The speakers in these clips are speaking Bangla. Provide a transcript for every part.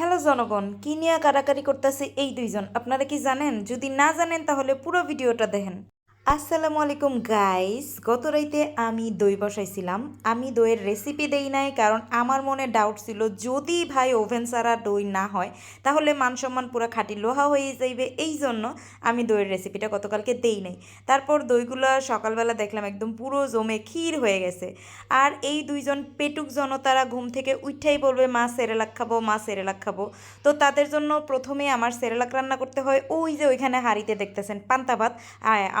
হ্যালো জনগণ, কি নিয়ে কারাকারি করতেছে এই দুইজন? আপনারা কি জানেন? যদি না জানেন, তাহলে পুরো ভিডিওটা দেখেন। আসসালামু আলাইকুম গাইস গত রাইতে আমি দই বসাইছিলাম। আমি দইয়ের রেসিপি দেই নাই, কারণ আমার মনে ডাউট ছিল, যদি ভাই ওভেন ছাড়া দই না হয়, তাহলে মান সম্মান পুরো খাঁটি লোহা হয়ে যাইবে। এই জন্য আমি দইয়ের রেসিপিটা গতকালকে দেই নাই। তারপর দইগুলো সকালবেলা দেখলাম একদম পুরো জমে ক্ষীর হয়ে গেছে। আর এই দুইজন পেটুক জনতারা ঘুম থেকে উঠাই বলবে, মা, সেরেলাক খাব, মা, সেরেলাক খাব। তো তাদের জন্য প্রথমে আমার সেরেলাক রান্না করতে হয়। ওই যে ওইখানে হাঁড়িতে দেখতেছেন পান্তা ভাত।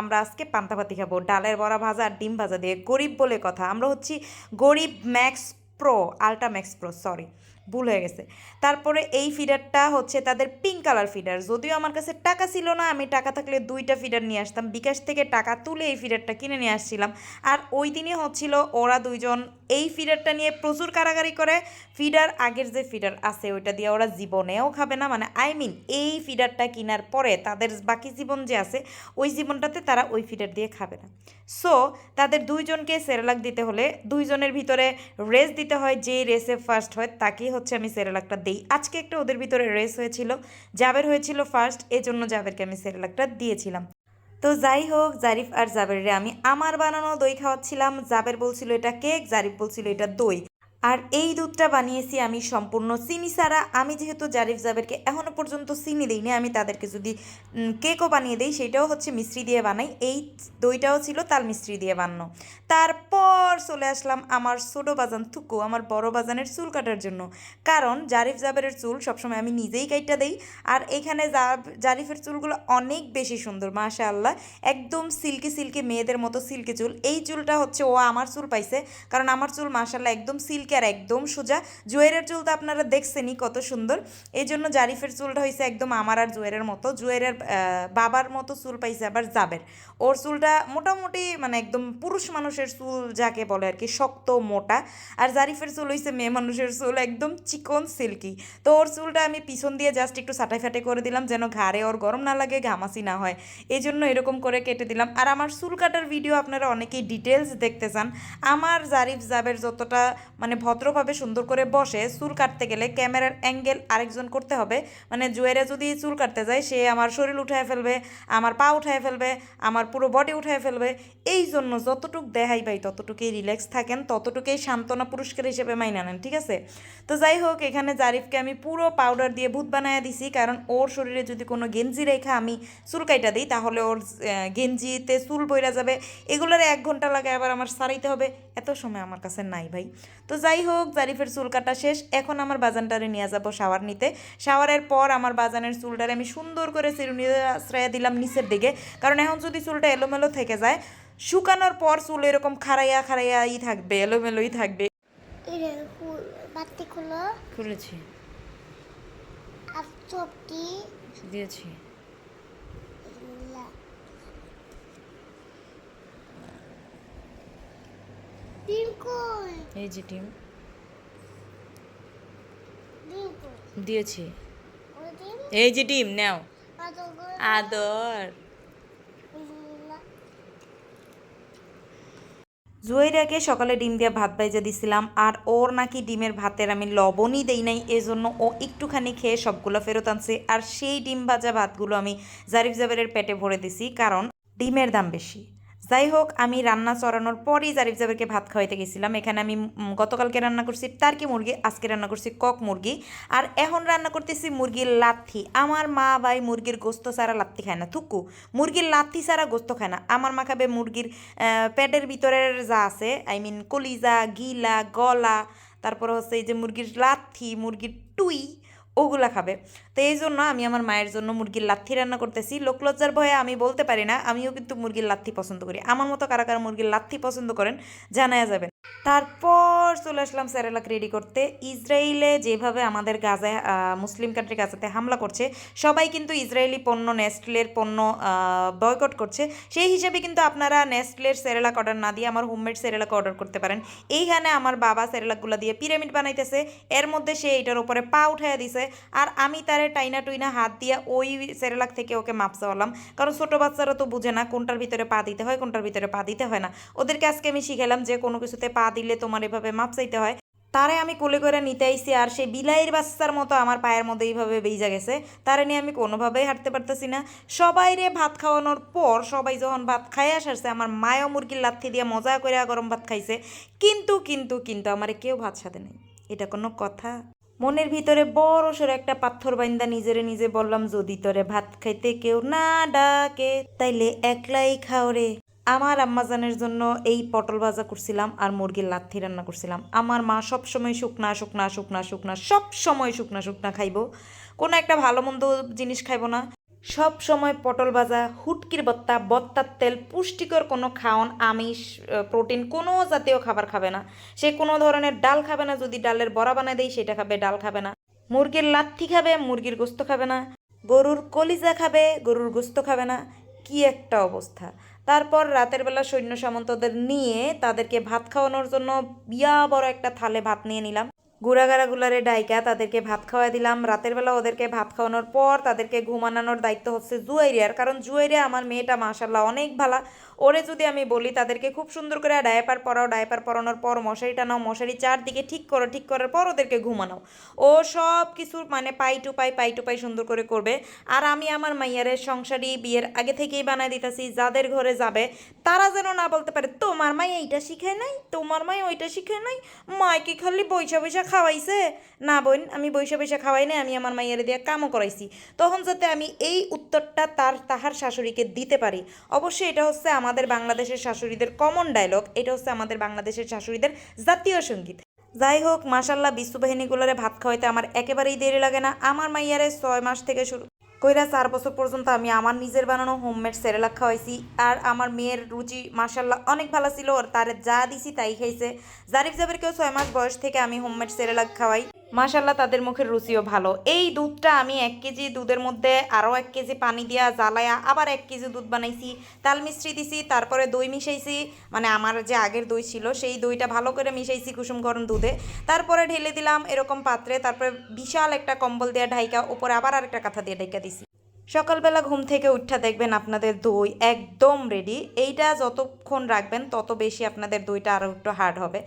আমরা আজকে পান্তা পাতি খাব। ডালের বড়া ভাজা আর ডিম ভাজা দিয়ে গরিব বলে কথা। আমরা হচ্ছি গরিব max pro, ultra max pro sorry ভুল হয়ে গেছে। তারপরে এই ফিডারটা হচ্ছে তাদের পিঙ্ক কালার ফিডার যদিও আমার কাছে টাকা ছিল না, আমি টাকা থাকলে দুইটা ফিডার নিয়ে আসতাম। বিকাশ থেকে টাকা তুলে এই ফিডারটা কিনে নিয়ে আসছিলাম। আর ওই দিনই হচ্ছিল ওরা দুইজন এই ফিডারটা নিয়ে প্রচুর কারাগারি করে। ফিডার আগের যে ফিডার আছে, ওইটা দিয়ে ওরা জীবনেও খাবে না। মানে আই মিন এই ফিডারটা কেনার পরে তাদের বাকি জীবন যে আছে, ওই জীবনটাতে তারা ওই ফিডার দিয়ে খাবে না। সো তাদের দুইজনকে সেরেলাক দিতে হলে দুইজনের ভিতরে রেস দিতে হয়। যেই রেসে ফার্স্ট হয়, তাকেই হচ্ছে আমি সেরেলাকটা দিই। আজকে একটা ওদের ভিতরে রেস হয়েছিল। জাবের হয়েছিল ফার্স্ট এজন্য জাবেরকে আমি সেরেলাকটা দিয়েছিলাম। তো যাই হোক, জারিফ আর জাবেরে আমি আমার বানানো দই খাওয়াচ্ছিলাম। জাবের বলছিল এটা কেক জারিফ বলছিল এটা দই। আর এই দুধটা বানিয়েছি আমি সম্পূর্ণ চিনি ছাড়া। আমি যেহেতু জারিফ জাবেরকে এখনও পর্যন্ত চিনি দিইনি, আমি তাদেরকে যদি কেকও বানিয়ে দিই, সেটাও হচ্ছে মিষ্টি দিয়ে বানাই। এই দইটাও ছিল তাল মিষ্টি দিয়ে বানানো। তারপর চলে আসলাম আমার ছোটো বাজান থুকু, আমার বড় বাজানের চুল কাটার জন্য। কারণ জারিফ জাবেরের চুল সবসময় আমি নিজেই কাইটা দেই। আর এখানে জারিফের চুলগুলো অনেক বেশি সুন্দর মাশা আল্লাহ একদম সিল্কি সিল্কি মেয়েদের মতো সিল্কি চুল। এই চুলটা হচ্ছে ও আমার চুল পাইছে। কারণ আমার চুল মাশাল্লাহ একদম সিল্কি আর একদম সোজা। জুয়েরের চুল তো আপনারা দেখছেনই কত সুন্দর। এই জন্য জারিফের চুলটা হয়েছে একদম আমার আর জুয়েরের মতো। জুয়েরের বাবার মতো চুল পাইছে আবার জাবের। ওর চুলটা মোটামুটি মানে একদম পুরুষ মানুষের চুল যাকে বলে আর কি, শক্ত, মোটা। আর জারিফের চুল হয়েছে মেয়ে মানুষের চুল, একদম চিকন, সিল্কি। তো ওর চুলটা আমি পিছন দিয়ে জাস্ট একটু সাটাই ফাটাই করে দিলাম যেন ঘাড়ে ওর গরম না লাগে ঘামাসি না হয়। এই জন্য এরকম করে কেটে দিলাম। আর আমার চুল কাটার ভিডিও আপনারা অনেকেই ডিটেলস দেখতে চান। আমার জারিফ জাবের যতটা মানে ভদ্রভাবে সুন্দর করে বসে, চুল কাটতে গেলে ক্যামেরার অ্যাঙ্গেল আরেকজন করতে হবে। মানে জুয়েরে যদি চুল কাটতে যায়, সে আমার শরীর উঠায় ফেলবে, আমার পা উঠায় ফেলবে, আমার পুরো বডি উঠায় ফেলবে। এই জন্য যতটুক দেখাই ভাই, ততটুকুই রিল্যাক্স থাকেন, ততটুকুই সান্ত্বনা পুরস্কার হিসেবে মাইনা নেন, ঠিক আছে? তো যাই হোক, এখানে জারিফকে আমি পুরো পাউডার দিয়ে ভূত বানায় দিছি, কারণ ওর শরীরে যদি কোনো গেঞ্জি রেখা আমি চুল কাইটা দিই, তাহলে ওর গেঞ্জিতে চুল বইরা যাবে। এগুলোর এক ঘণ্টা লাগে আবার আমার সারাইতে হবে। এত সময় আমার কাছে নাই ভাই। তো যাই হোক জারিফের চুল কাটা শেষ। এখন আমার বাজানটারে নিয়ে যাব শাওয়ার নিতে। শাওয়ারের পর আমার বাজানের চুলটারে আমি সুন্দর করে চিরুনি আশ্রয় দিলাম নিচের দিকে। কারণ এখন যদি চুলটা এলোমেলো থেকে যায় শুকানোর পর চুল এরকম খাড়াইয়া খাড়াইয়াই থাকবে এলোমেলোই থাকবে। খুলেছি। দিয়েছি। কই এই যে ডিম। দিয়েছি। ওই এই যে ডিম নাও। আদর। আদর। জুয়েরাকে সকালে ডিম দিয়ে ভাত ভাইজা দিছিলাম আর ওর নাকি ডিমের ভাতের আমি লবণই দেই নাই এজন্য ও একটুখানি খেয়ে সবগুলো ফেরত আনছে আর সেই ডিম ভাজা ভাতগুলো আমি জারিফ জাবেরের পেটে ভরে দিছি কারণ ডিমের দাম বেশি। যাই হোক, আমি রান্না চড়ানোর পরই জারিফ জাবেরকে ভাত খাওয়াইতে গেছিলাম। এখানে আমি গতকালকে রান্না করছি টার্কি মুরগি, আজকে রান্না করছি কক মুরগি। আর এখন রান্না করতেছি মুরগির লাথি। আমার মা ভাই মুরগির গোস্ত ছাড়া লাত্তি খায় না। থুকু, মুরগির লাথি ছাড়া গোস্ত খায় না। আমার মা খাবে মুরগির পেটের ভিতরের যা আছে আই মিন কলিজা, গিলা, গলা, তারপর হচ্ছে এই যে মুরগির লাথি, মুরগির টুই, ওগুলা খাবে। তো এই জন্য আমি আমার মায়ের জন্য মুরগির লাথি রান্না করতেছি। লোকলজ্জার ভয়ে আমি বলতে পারি না, আমিও কিন্তু মুরগির লাথি পছন্দ করি। আমার মতো কারা কারা মুরগির লাথি পছন্দ করেন, জানায়া যাবেন তারপর চলে আসলাম স্যারেলাক রেডি করতে। ইসরায়েলে যেভাবে আমাদের গাজায় মুসলিম কান্ট্রি গাজাতে হামলা করছে, সবাই কিন্তু ইসরায়েলি পণ্য নেস্টলের পণ্য বয়কট করছে। সেই হিসেবে কিন্তু আপনারা নেস্টলের সেরেলাক অর্ডার না দিয়ে আমার হোমমেড সেরেলাক অর্ডার করতে পারেন। এইখানে আমার বাবা সেরেলাকগুলো দিয়ে পিরামিড বানাইতেছে। এর মধ্যে সে এটার উপরে পা উঠাইয়া দিছে। আর আমি তারে টাইনা টুইনা হাত দিয়ে ওই সেরেলাক থেকে ওকে মাপ চাওয়ালাম। কারণ ছোটো বাচ্চারা তো বুঝে না কোনটার ভিতরে পা দিতে হয়, কোনটার ভিতরে পা দিতে হয় না। ওদেরকে আজকে আমি শিখালাম যে কোনো কিছুতে পা দিলে তোমার এভাবে মাপ চাইতে হয়। তারে আমি কোলে করে নিতে আইছি আর সেই বিলাইয়ের বাচ্চার মতো আমার পায়ের মধ্যে এইভাবে বেজা গেছে। তারে নিয়ে আমি কোনোভাবেই হাঁটতে পারতেছি না। সবাই রে ভাত খাওয়ানোর পর সবাই যখন ভাত খাইয়া সারছে, আমার মায়ও মুরগির লাথি দিয়ে মজা করে গরম ভাত খাইছে। কিন্তু কিন্তু কিন্তু আমার কেউ ভাত সাথে নেই। এটা কোনো কথা। মনের ভিতরে বড় সড় একটা পাথর বাইন্দা নিজের নিজে বললাম, যদি তোরে ভাত খাইতে কেউ না ডাকে, তাইলে একলাই খাও রে। আমার আম্মাজানের জন্য এই পটল ভাজা করছিলাম আর মুরগির লাথি রান্না করছিলাম। আমার মা সব সময় শুকনা শুকনা শুকনা শুকনা সব সময় শুকনা শুকনা খাইব। কোনো একটা ভালো মন্দ জিনিস খাইব না। সব সময় পটল ভাজা, হুটকির বত্তা, বত্তার তেল, পুষ্টিকর কোনো খাওন, আমিষ প্রোটিন কোনো জাতীয় খাবার খাবে না। সে কোনো ধরনের ডাল খাবে না, যদি ডালের বড়া বানায় দেই সেটা খাবে, ডাল খাবে না। মুরগির লাথি খাবে, মুরগির গোস্ত খাবে না। গরুর কলিজা খাবে, গরুর গোস্ত খাবে না। কি একটা অবস্থা। তারপর রাতের বেলা সৈন্য সামন্তদের নিয়ে তাদেরকে ভাত খাওয়ানোর জন্য বিয়া বড় একটা থালে ভাত নিয়ে নিলাম। গুড়াগাড়াগুলারে ডাইকা তাদেরকে ভাত খাওয়াই দিলাম। রাতের বেলা ওদেরকে ভাত খাওয়ানোর পর তাদেরকে ঘুমানোর দায়িত্ব হচ্ছে জুয়াইরিয়ার কারণ জুয়াইরিয়া আমার মেয়েটা মাশাল্লাহ অনেক ভালা। ওরে যদি আমি বলি তাদেরকে খুব সুন্দর করে ডায়াপার পরাও, ডায়াপার পরানোর পর মশারি টানাও, মশারি চারদিকে ঠিক করো, ঠিক করার পর ওদেরকে ঘুমানো ও সব কিছুর মানে পাই টু পাই পাই টু পাই সুন্দর করে করবে। আর আমি আমার মাইয়ারের সংসারী বিয়ের আগে থেকেই বানাই দিতেছি, যাদের ঘরে যাবে, তারা যেন না বলতে পারে, তোমার মাই এইটা শিখায় নাই, তোমার মাই ওইটা শিখায় নাই মায় কি খালি বৈশা বৈশা খাওয়াইছে? না বোন, আমি বৈশা বৈশা খাওয়াই নাই, আমি আমার মাইয়ারে দিয়ে কামও করাইছি। তখন যাতে আমি এই উত্তরটা তার, তাহার শাশুড়িকে দিতে পারি। অবশ্যই এটা হচ্ছে আমাদের বাংলাদেশের শাশুড়িদের কমন ডায়লগ এটা হচ্ছে আমাদের বাংলাদেশের শাশুড়িদের জাতীয় সংগীত। যাই হোক মাসাল্লাহ বিশ্ববাহিনীগুলোরে ভাত খাওয়াইতে আমার একেবারেই দেরি লাগে না। আমার মাইয়ারে ছয় মাস থেকে শুরু কইরা চার বছর পর্যন্ত আমি আমার নিজের বানানো হোমমেড সেরেলাক খাওয়াইছি। আর আমার মেয়ের রুচি মার্শাল্লাহ অনেক ভালো ছিল। আর তার যা দিছি তাই খাইছে। জারিফ জাবেরকেও ছয় মাস বয়স থেকে আমি হোমমেড সেরেলাক খাওয়াই। মাসাল্লাহ তাদের মুখের রুচিও ভালো। এই দুধটা আমি এক কেজি দুধের মধ্যে আরও এক কেজি পানি দিয়া জ্বালায়া আবার এক কেজি দুধ বানাইছি, তাল মিশ্রি দিছি, তারপরে দই মিশাইছি মানে আমার যে আগের দই ছিল, সেই দইটা ভালো করে মিশাইছি কুসুম গরম দুধে। তারপরে ঢেলে দিলাম এরকম পাত্রে, তারপরে বিশাল একটা কম্বল দিয়ে ঢাইকা, উপরে আবার আরেকটা কাঁথা দিয়ে ঢাইকা দিছি। সকালবেলা ঘুম থেকে উঠা দেখবেন আপনাদের দই একদম রেডি এইটা যতক্ষণ রাখবেন, তত বেশি আপনাদের দইটা আরও একটু হার্ড হবে।